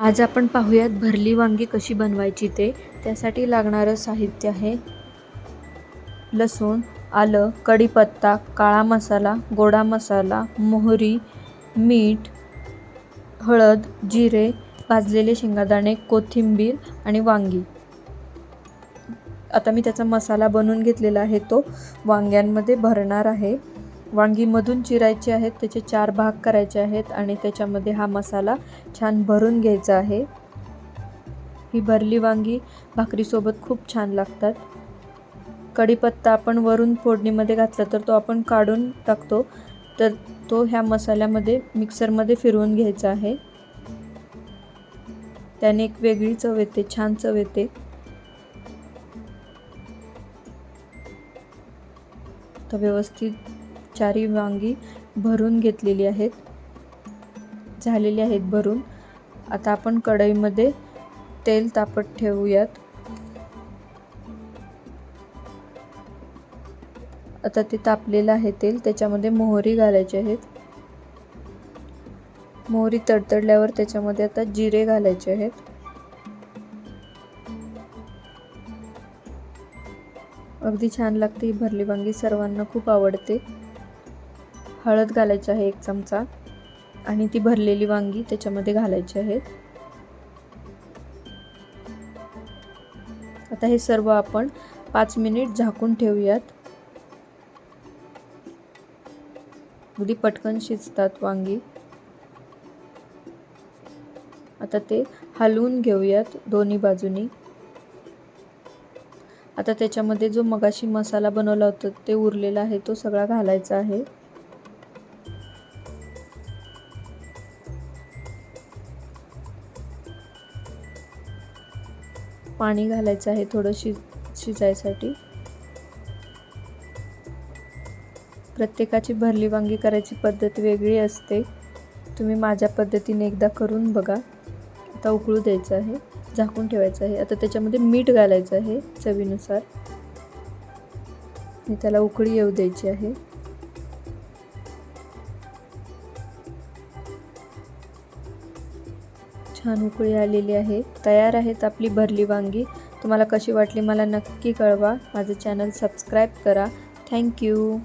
आज आपण पाहूयात भरली वांगी कशी बनवायची ते. त्यासाठी लागणारं साहित्य आहे लसूण आलं कढीपत्ता काळा मसाला गोडा मसाला मोहरी मीठ हळद जिरे भाजलेले शेंगादाणे कोथिंबीर आणि वांगी. आता मी त्याचा मसाला बनवून घेतलेला आहे तो. वांग्यांमध्ये भरणार आहे. वांगीमधून चिरायचे आहेत त्याचे चार भाग करायचे आहेत आणि त्याच्यामध्ये हा मसाला छान भरून घ्यायचा आहे. ही भरली वांगी भाकरीसोबत खूप छान लागतात. कढीपत्ता आपण वरून फोडणीमध्ये घातला तर तो आपण काढून टाकतो. तर तो ह्या मसाल्यामध्ये मिक्सरमध्ये फिरवून घ्यायचा आहे. त्याने एक वेगळी चव येते छान चव येते. तर व्यवस्थित चारी वांगी भरून घेतलेली आहेत. झालेली आहेत भरून. आता आपण कढईमध्ये तेल तापत ठेवूयात. आता ते तापलेलं आहे तेल त्याच्यामध्ये मोहरी घालायचे आहेत. मोहरी तडतडल्यावर त्याच्यामध्ये आता जिरे घालायचे आहेत. अगदी छान लागते ही भरली वांगी सर्वांना खूप आवडते. हळद घालायची आहे एक चमचा आणि ती भरलेली वांगी त्याच्यामध्ये घालायची आहेत. आता हे सर्व आपण पाच मिनिट झाकून ठेवूयात. अगदी पटकन शिजतात वांगी. आता ते हलवून घेऊयात दोन्ही बाजूनी. आता त्याच्यामध्ये जो मगाशी मसाला बनवला होता ते उरलेला आहे तो सगळा घालायचा आहे. पाणी घालायचं आहे थोडं शिज शिजायसाठी. प्रत्येकाची भरली वांगी करायची पद्धत वेगळी असते. तुम्ही माझ्या पद्धतीने एकदा करून बघा. आता उकळू द्यायचं आहे झाकून ठेवायचं आहे. आता त्याच्यामध्ये मीठ घालायचं आहे चवीनुसार. त्याला उकळी येऊ द्यायची आहे. छान उकळी आलेली आहे. तयार आहेत आपली भरली वांगी. तुम्हाला कशी वाटली मला नक्की कळवा. माझं चॅनल सबस्क्राईब करा. थँक्यू.